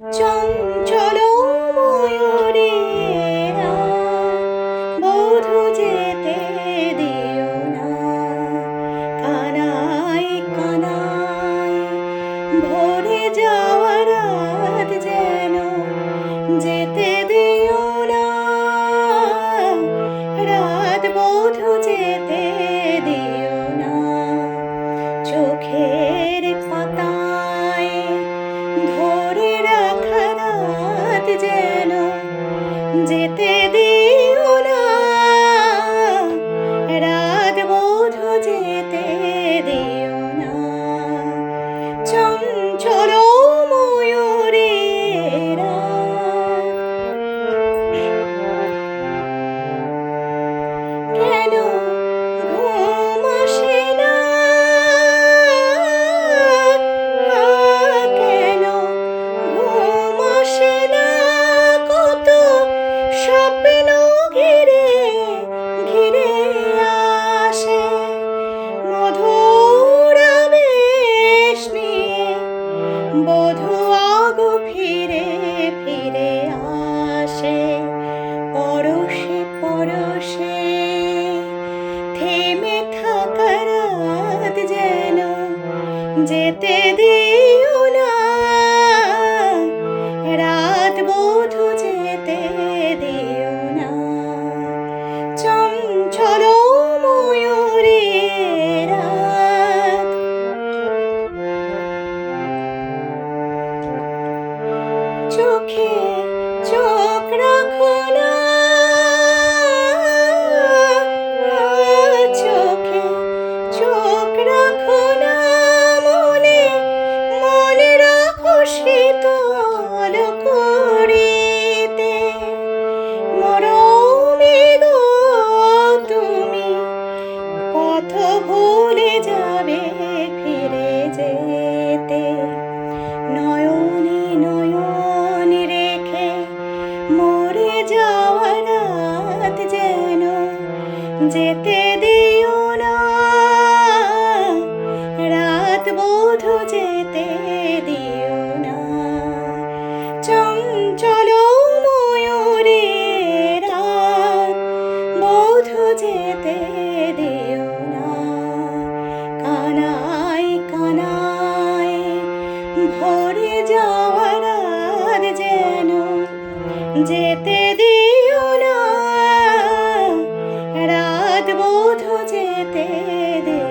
চঞ্চল ময়ূরেরা বধূ যেতে দিও না। কানাই ভরে যাওয়ার যেন যেতে দিও যেন যেতে যেতে দিও না। রাত বধু যেতে দিও না। চঞ্চল ময়ূরের রাত। চোখ নয়নে নয়ন রেখে মরে যেন যেতে দিও না। রাত বধূ যেতে দিও না। চঞ্চল ময়ূরের রাত বধূ যেতে যেতে দিও না। রাত বোধ যেতে দিও